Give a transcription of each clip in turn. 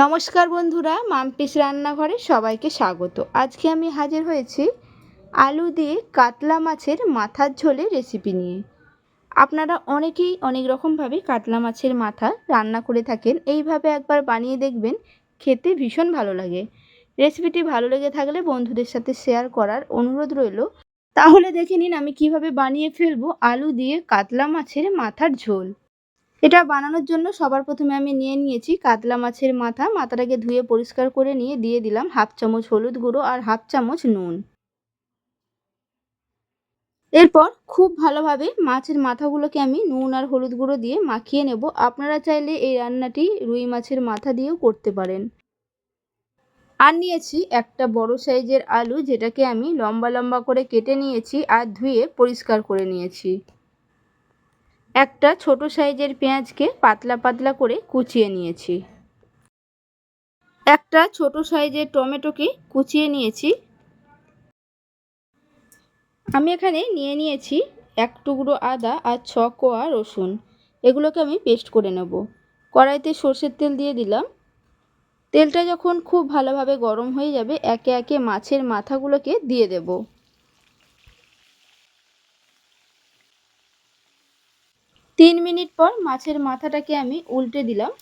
নমস্কার বন্ধুরা, মাম্পিস রান্নাঘরে সবাইকে স্বাগত। আজকে আমি হাজির হয়েছি আলু দিয়ে কাতলা মাছের মাথার ঝোলের রেসিপি নিয়ে। আপনারা অনেকেই অনেক রকমভাবে কাতলা মাছের মাথা রান্না করে থাকেন, এইভাবে একবার বানিয়ে দেখবেন, খেতে ভীষণ ভালো লাগে। রেসিপিটি ভালো লেগে থাকলে বন্ধুদের সাথে শেয়ার করার অনুরোধ রইল। তাহলে দেখে নিন আমি কীভাবে বানিয়ে ফেলব আলু দিয়ে কাতলা মাছের মাথার ঝোল। এটা বানানোর জন্য সবার প্রথমে আমি নিয়ে নিয়েছি কাতলা মাছের মাথা। মাথাটাকে ধুয়ে পরিষ্কার করে নিয়ে দিয়ে দিলাম হাফ চামচ হলুদ গুঁড়ো আর হাফ চামচ নুন। এরপর খুব ভালোভাবে মাছের মাথাগুলোকে আমি নুন আর হলুদ গুঁড়ো দিয়ে মাখিয়ে নেব। আপনারা চাইলে এই রান্নাটি রুই মাছের মাথা দিয়েও করতে পারেন। আর নিয়েছি একটা বড় সাইজের আলু যেটাকে আমি লম্বা লম্বা করে কেটে নিয়েছি আর ধুয়ে পরিষ্কার করে নিয়েছি। একটা ছোট সাইজের পেঁয়াজকে পাতলা পাতলা করে কুচিয়ে নিয়েছি। একটা ছোট সাইজের টমেটোকে কুচিয়ে নিয়েছি। আমি এখানে নিয়ে নিয়েছি এক টুকরো আদা আর ছ কোয়া রসুন। এগুলোকে আমি পেস্ট করে নেব। কড়াইতে সর্ষের তেল দিয়ে দিলাম। তেলটা যখন খুব ভালোভাবে গরম হয়ে যাবে, একে একে মাছের মাথাগুলোকে দিয়ে দেবো। তিন মিনিট পর মাছের মাথাটাকে আমি উল্টে দিলাম।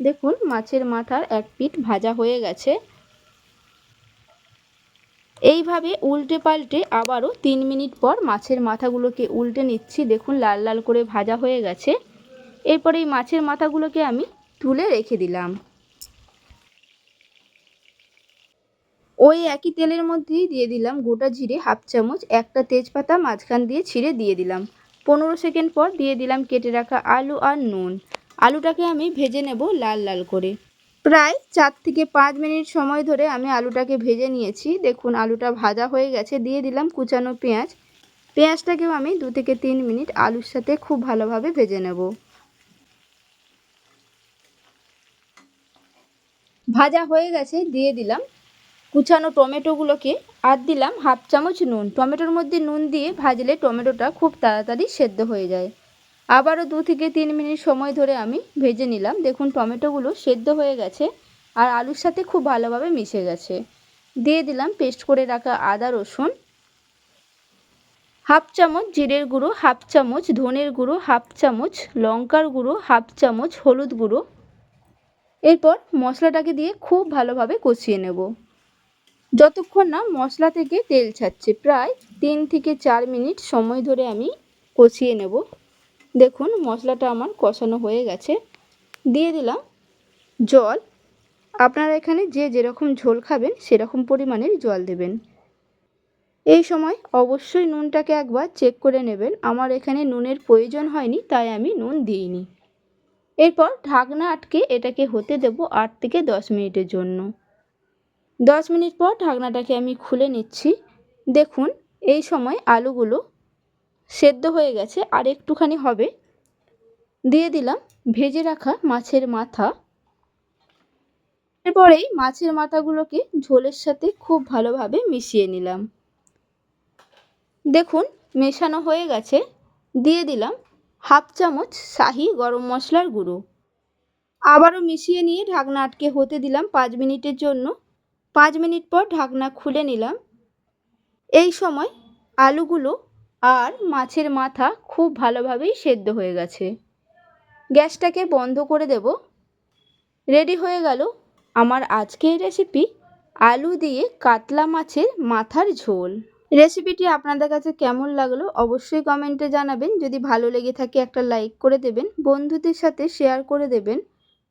দেখুন, মাছের মাথার এক পিঠ ভাজা হয়ে গেছে। এইভাবে উল্টে পাল্টে আবারও তিন মিনিট পর মাছের মাথাগুলোকে উল্টে নিচ্ছি। দেখুন, লাল লাল করে ভাজা হয়ে গেছে। এরপর এই মাছের মাথাগুলোকে আমি তুলে রেখে দিলাম। ওই একই তেলের মধ্যেই দিয়ে দিলাম গোটা জিরে হাফ চামচ, একটা তেজপাতা মাঝখান দিয়ে ছিঁড়ে দিয়ে দিলাম। পনেরো সেকেন্ড পর দিয়ে দিলাম কেটে রাখা আলু আর নুন। আলুটাকে আমি ভেজে নেব লাল লাল করে। প্রায় চার থেকে পাঁচ মিনিট সময় ধরে আমি আলুটাকে ভেজে নিয়েছি। দেখুন, আলুটা ভাজা হয়ে গেছে। দিয়ে দিলাম কুচানো পেঁয়াজ। পেঁয়াজটাকেও আমি দু থেকে তিন মিনিট আলুর সাথে খুব ভালোভাবে ভেজে নেব। ভাজা হয়ে গেছে। দিয়ে দিলাম কুচানো টমেটোগুলোকে। আর দিলাম হাফ চামচ নুন। টমেটোর মধ্যে নুন দিয়ে ভাজলে টমেটোটা খুব তাড়াতাড়ি সেদ্ধ হয়ে যায়। আবারও দু থেকে তিন মিনিট সময় ধরে আমি ভেজে নিলাম। দেখুন, টমেটোগুলো সেদ্ধ হয়ে গেছে আর আলুর সাথে খুব ভালোভাবে মিশে গেছে। দিয়ে দিলাম পেস্ট করে রাখা আদা, রসুন। হাফ চামচ জিরের গুঁড়ো, হাফ চামচ ধনের গুঁড়ো, হাফ চামচ লঙ্কার গুঁড়ো, হাফ চামচ হলুদ গুঁড়ো। এরপর মশলাটাকে দিয়ে খুব ভালোভাবে কষিয়ে নেব। যতক্ষণ না মশলা থেকে তেল ছাড়ছে, প্রায় তিন থেকে চার মিনিট সময় ধরে আমি কষিয়ে নেব। দেখুন, মশলাটা আমার কষানো হয়ে গেছে। দিয়ে দিলাম জল। আপনারা এখানে যে যেরকম ঝোল খাবেন, সেরকম পরিমাণের জল দেবেন। এই সময় অবশ্যই নুনটাকে একবার চেক করে নেবেন। আমার এখানে নুনের প্রয়োজন হয়নি, তাই আমি নুন দিইনি। এরপর ঢাকনা আটকে এটাকে হতে দেব আট থেকে দশ মিনিটের জন্য। দশ মিনিট পর ঢাকনাটাকে আমি খুলে নিচ্ছি। দেখুন, এই সময় আলুগুলো সেদ্ধ হয়ে গেছে, আর একটুখানি হবে। দিয়ে দিলাম ভেজে রাখা মাছের মাথা। এরপরেই মাছের মাথাগুলোকে ঝোলের সাথে খুব ভালোভাবে মিশিয়ে নিলাম। দেখুন, মেশানো হয়ে গেছে। দিয়ে দিলাম হাফ চামচ শাহি গরম মশলার গুঁড়ো। আবারও মিশিয়ে নিয়ে ঢাকনা আটকে হতে দিলাম পাঁচ মিনিটের জন্য। পাঁচ মিনিট পর ঢাকনা খুলে নিলাম। এই সময় আলুগুলো আর মাছের মাথা খুব ভালোভাবেই সেদ্ধ হয়ে গেছে। গ্যাসটাকে বন্ধ করে দেব। রেডি হয়ে গেল আমার আজকের রেসিপি আলু দিয়ে কাতলা মাছের মাথার ঝোল। রেসিপিটি আপনাদের কাছে কেমন লাগল অবশ্যই কমেন্টে জানাবেন। যদি ভালো লেগে থাকে একটা লাইক করে দেবেন, বন্ধুদের সাথে শেয়ার করে দেবেন।